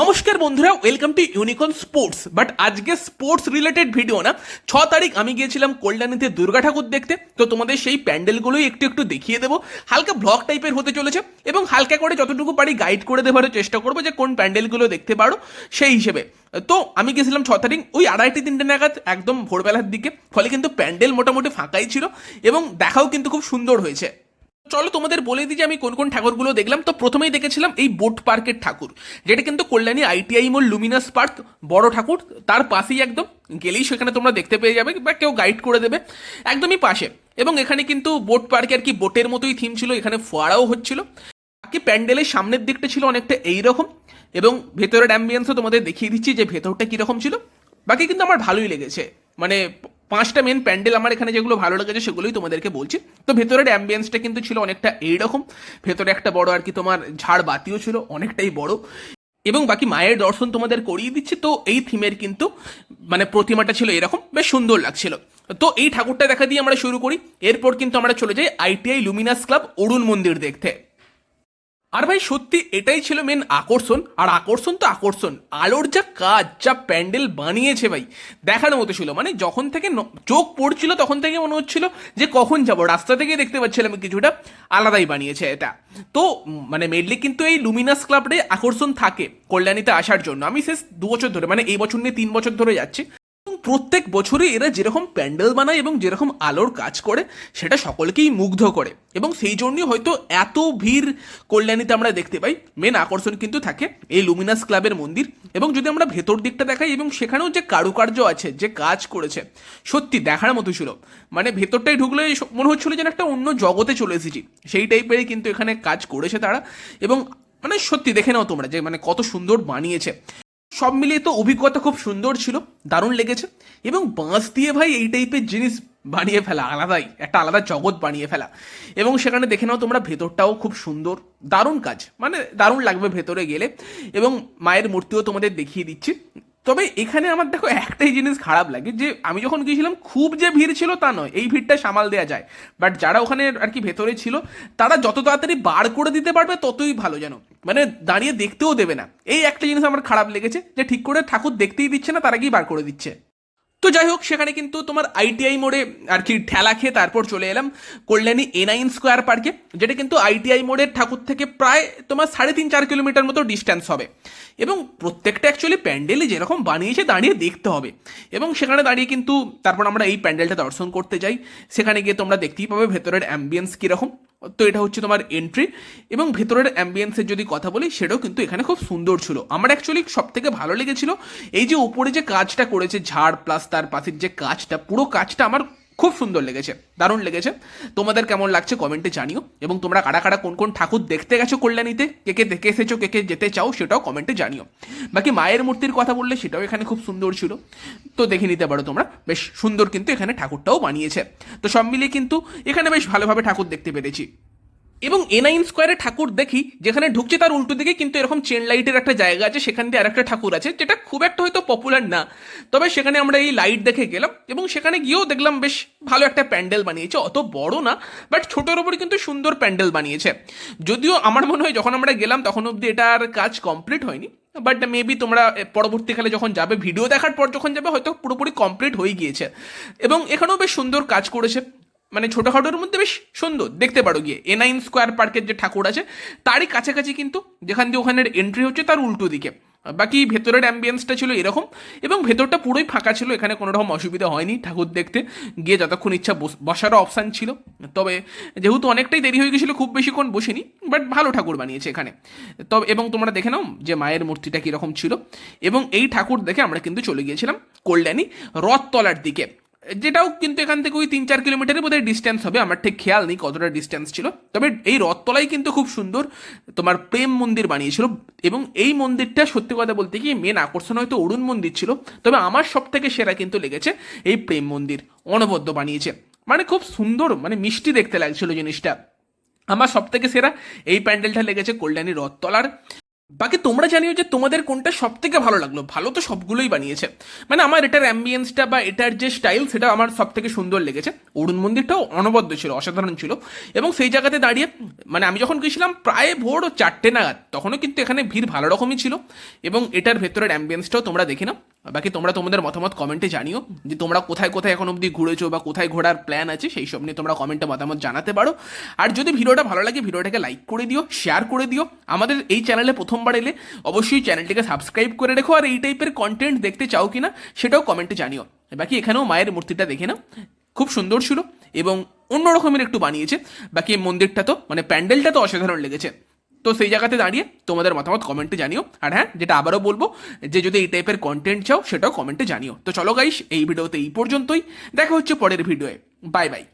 নমস্কার বন্ধুরা welcome to Unicon sports but আজকে স্পোর্টস রিলেটেড ভিডিও না, ছ তারিখ আমি গিয়েছিলাম কল্যাণীতে দুর্গা ঠাকুর দেখতে। তো তোমাদের সেই প্যান্ডেলগুলোই একটু একটু দেখিয়ে দেবো। হালকা ব্লগ টাইপের হতে চলেছে এবং হালকা করে যতটুকু পারি গাইড করে দেওয়ার চেষ্টা করব যে কোন প্যান্ডেলগুলো দেখতে পারো সেই হিসেবে। তো আমি গেছিলাম ছ তারিখ ওই আড়াইটি তিনটে নাগাদ একদম ভোরবেলার দিকে। ফলে কিন্তু প্যান্ডেল মোটামুটি ফাঁকাই ছিল এবং দেখাও কিন্তু খুব সুন্দর হয়েছে। চলো তোমাদের বলে দিই যে আমি কোন কোন ঠাকুরগুলো দেখলাম। তো প্রথমেই দেখেছিলাম এই বোট পার্কের ঠাকুর, যেটা কিন্তু Kalyani ITI mall luminous park, বড় ঠাকুর, তার পাশেই একদম, গেলেই সেখানে তোমরা দেখতে পেয়ে যাবে বা কেউ গাইড করে দেবে, একদমই পাশে। এবং এখানে কিন্তু বোট পার্কে আর কি বোটের মতোই থিম ছিল, এখানে ফোয়ারাও হচ্ছিল। বাকি প্যান্ডেলের সামনের দিকটা ছিল অনেকটা এইরকম, এবং ভেতরের অ্যাম্বিয়েন্সও তোমাদের দেখিয়ে দিচ্ছি যে ভেতরটা কীরকম ছিল। বাকি কিন্তু আমার ভালোই লেগেছে মানে পাঁচটা মেন প্যান্ডেল আমার এখানে যেগুলো ভালো লেগেছে সেগুলোই তোমাদেরকে বলছি। তো ভেতরের অ্যাম্বিয়েন্সটা কিন্তু ছিল অনেকটা এইরকম। ভেতরে একটা বড় আর কি তোমার ঝাড় বাতিও ছিল, অনেকটাই বড়। এবং বাকি মায়ের দর্শন তোমাদের করিয়ে দিচ্ছে, তো এই থিমের কিন্তু মানে প্রতিমাটা ছিল এরকম, বেশ সুন্দর লাগছিল। তো এই ঠাকুরটা দেখা দিয়ে আমরা শুরু করি। এরপর কিন্তু আমরা চলে যাই আইটিআই লুমিনাস ক্লাব অরুণ মন্দির দেখতে। আর ভাই, সত্যি এটাই ছিল মেন আকর্ষণ, আর আকর্ষণ তো আকর্ষণ। আলোর যা কাজ, যা প্যান্ডেল বানিয়েছে ভাই, দেখার মতো ছিল। মানে যখন থেকে চোখ পড়ছিল, তখন থেকে মনে হচ্ছিল যে কখন যাব? রাস্তা থেকে দেখতে পাচ্ছিলাম কিছুটা আলাদাই বানিয়েছে এটা। তো মানে মেনলি কিন্তু এই লুমিনাস ক্লাবটাই আকর্ষণ থাকে কল্যাণীতে আসার জন্য। আমি শেষ দু বছর ধরে মানে এই বছর নিয়ে তিন বছর ধরে যাচ্ছি। প্রত্যেক বছরই এরা যেরকম প্যান্ডেল বানায় এবং যেরকম আলোর কাজ করে, সেটা সকলকেই মুগ্ধ করে। এবং সেই জন্যই হয়তো এত ভিড় কল্যাণীতে আমরা দেখতে পাই। মেন আকর্ষণ কিন্তু থাকে এই লুমিনাস ক্লাবের মন্দির। এবং যদি আমরা ভেতর দিকটা দেখাই এবং সেখানেও যে কারুকার্য আছে, যে কাজ করেছে, সত্যি দেখার মতো ছিল মানে ভেতরটাই ঢুকলে মনে হচ্ছিল যেন একটা অন্য জগতে চলে এসেছি। সেই টাইপেরই কিন্তু এখানে কাজ করেছে তারা। এবং মানে সত্যি দেখে নাও তোমরা যে মানে কত সুন্দর বানিয়েছে। সব মিলিয়ে তো অভিজ্ঞতা খুব সুন্দর ছিল, দারুণ লেগেছে। এবং বাঁশ দিয়ে ভাই এই টাইপের জিনিস বানিয়ে ফেলা, আলাদাই, একটা আলাদা জগৎ বানিয়ে ফেলা। এবং সেখানে দেখে নাও তোমরা ভেতরটাও খুব সুন্দর, দারুণ কাজ মানে দারুণ লাগবে ভেতরে গেলে। এবং মায়ের মূর্তিও তোমাদের দেখিয়ে দিচ্ছি। তবে এখানে আমার দেখো একটাই জিনিস খারাপ লাগে যে আমি যখন গিয়েছিলাম, খুব যে ভিড় ছিল তা নয়, এই ভিড়টা সামাল দেওয়া যায়। বাট যারা ওখানে আর কি ভেতরে ছিল, তারা যত তাড়াতাড়ি বার করে দিতে পারবে, ততই ভালো যেন। মানে দাঁড়িয়ে দেখতেও দেবে না। এই একটা জিনিস আমার খারাপ লেগেছে, যে ঠিক করে ঠাকুর দেখতেই দিচ্ছে না, তারা গিয়ে বার করে দিচ্ছে। তো যাই হোক সেখানে কিন্তু তোমার আইটিআই মোড়ে আর কি ঠেলা খেয়ে তারপর চলে এলাম কল্যাণী এনাইন স্কোয়ার পার্কে যেটা কিন্তু আইটিআই মোড়ের ঠাকুর থেকে প্রায় তোমার সাড়ে তিন চার কিলোমিটার মতো ডিস্টেন্স হবে। এবং প্রত্যেকটা অ্যাকচুয়ালি প্যান্ডেলই যেরকম বানিয়েছে দাঁড়িয়ে দেখতে হবে। এবং সেখানে দাঁড়িয়ে কিন্তু তারপর আমরা এই প্যান্ডেলটা দর্শন করতে যাই। সেখানে গিয়ে তোমরা দেখতেই পাবে ভেতরের অ্যাম্বিয়েন্স কীরকম। তো এটা হচ্ছে তোমার এন্ট্রি এবং ভেতরের অ্যাম্বিয়েন্সের যদি কথা বলি, সেটাও কিন্তু এখানে খুব সুন্দর ছিল। আমার অ্যাকচুয়ালি সব থেকে ভালো লেগেছিল এই যে উপরে যে কাজটা করেছে ঝাড় প্লাস তার পাশের যে কাজটা, পুরো কাজটা আমার খুব সুন্দর লেগেছে, দারুণ লেগেছে। তোমাদের কেমন লাগছে কমেন্টে জানিও, এবং তোমরা কারা কারা কোন কোন ঠাকুর দেখতে গেছো কল্যাণীতে, কে কে দেখে এসেছ, কে কে যেতে চাও সেটাও কমেন্টে জানিও। বাকি মায়ের মূর্তির কথা বললে সেটাও এখানে খুব সুন্দর ছিল। তো দেখে নিতে পারো তোমরা, বেশ সুন্দর কিন্তু এখানে ঠাকুরটাও বানিয়েছে। তো সব মিলিয়ে কিন্তু এখানে বেশ ভালোভাবে ঠাকুর দেখতে পেরেছি। এবং এনাইন স্কোয়ারে ঠাকুর দেখি, যেখানে ঢুকছে তার উল্টো দিকে কিন্তু এরকম চেন লাইটের একটা জায়গা আছে, সেখান দিয়ে আরেকটা ঠাকুর আছে, যেটা খুব একটা হয়তো পপুলার না। তবে সেখানে আমরা এই লাইট দেখে গেলাম এবং সেখানে গিয়েও দেখলাম বেশ ভালো একটা প্যান্ডেল বানিয়েছে, অত বড় না বাট ছোটোর ওপর কিন্তু সুন্দর প্যান্ডেল বানিয়েছে। যদিও আমার মনে হয় যখন আমরা গেলাম তখন অবধি এটার কাজ কমপ্লিট হয়নি বাট মেবি তোমরা পরবর্তীকালে যখন যাবে ভিডিও দেখার পর যখন যাবে, হয়তো পুরোপুরি কমপ্লিট হয়ে গিয়েছে। এবং এখানেও বেশ সুন্দর কাজ করেছে। মানে ছোটোখাটোর মধ্যে বেশ সুন্দর, দেখতে পারো গিয়ে। এ নাইন স্কোয়ার পার্কের যে ঠাকুর আছে, তারই কাছাকাছি কিন্তু যেখান দিয়ে ওখানের এন্ট্রি হচ্ছে তার উল্টো দিকে। বাকি ভেতরের অ্যাম্বিয়েন্সটা ছিল এরকম এবং ভেতরটা পুরোই ফাঁকা ছিল, এখানে কোনো রকম অসুবিধা হয়নি ঠাকুর দেখতে। গিয়ে যতক্ষণ ইচ্ছা বস- বসারও অপশান ছিল। তবে যেহেতু অনেকটাই দেরি হয়ে গেছিল, খুব বেশিক্ষণ বসিনি বাট ভালো ঠাকুর বানিয়েছে এখানে। তবে, এবং তোমরা দেখে নাও যে মায়ের মূর্তিটা কীরকম ছিল। এবং এই ঠাকুর দেখে আমরা কিন্তু চলে গিয়েছিলাম কল্যাণী রথতলার দিকে। যেটাও কিন্তু এখান থেকে ওই তিন চার কিলোমিটারের বোধহয় ডিস্টেন্স হবে, আমার ঠিক খেয়াল নেই কতটা ডিস্টেন্স ছিল। তবে এই রথতলাই কিন্তু খুব সুন্দর তোমার প্রেম মন্দির বানিয়েছিল এবং এই মন্দিরটা সত্যি কথা বলতে গিয়ে মেন আকর্ষণ হয়তো অরুণ মন্দির ছিল, তবে আমার সব থেকে সেরা কিন্তু লেগেছে এই প্রেম মন্দির অনবদ্য বানিয়েছে। মানে খুব সুন্দর মানে মিষ্টি দেখতে লাগছিল জিনিসটা। আমার সব থেকে সেরা এই প্যান্ডেলটা লেগেছে কল্যাণী রথতলার। বাকি তোমরা জানিও যে তোমাদের কোনটা সব থেকে ভালো লাগল। ভালো তো সবগুলোই বানিয়েছে। মানে আমার এটার অ্যাম্বিয়েন্সটা বা এটার যে স্টাইল সেটা আমার সব থেকে সুন্দর লেগেছে। অরুণ মন্দিরটাও অনবদ্য ছিল, অসাধারণ ছিল। এবং সেই জায়গাতে দাঁড়িয়ে মানে আমি যখন গেছিলাম, প্রায় ভোর চারটে নাগাদ, তখনও কিন্তু এখানে ভিড় ভালো রকমই ছিল। এবং এটার ভেতরের অ্যাম্বিয়েন্সটাও তোমরা দেখে নাও। বাকি তোমরা তোমাদের মতামত কমেন্টে জানিও। যে তোমরা কোথায় কোথায় এখন অবধি ঘুরেছো বা কোথায় ঘোরার প্ল্যান আছে, সেই সব নিয়ে তোমরা কমেন্টে মতামত জানাতে পারো। আর যদি ভিডিওটা ভালো লাগে, ভিডিওটাকে লাইক করে দিও শেয়ার করে দিও। আমাদের এই চ্যানেলে প্রথমবার এলে অবশ্যই চ্যানেলটিকে সাবস্ক্রাইব করে রেখো। আর এই টাইপের কন্টেন্ট দেখতে চাও কিনা, সেটাও কমেন্টে জানিও। বাকি এখানেও মায়ের মূর্তিটা দেখে নাও। খুব সুন্দর ছিল এবং অন্য রকমের একটু বানিয়েছে। বাকি মন্দিরটা তো মানে প্যান্ডেলটা তো অসাধারণ লেগেছে। তো সেই জায়গাতে দাঁড়িয়ে তোমাদের মতামত কমেন্টে জানিও। আর হ্যাঁ যেটা আবারও বলব, যে যদি এই টাইপের কন্টেন্ট চাও, সেটাও কমেন্টে জানিও। তো চলো গাইস এই ভিডিওতে এই পর্যন্তই। দেখা হচ্ছে পরের ভিডিওয়ে বাই বাই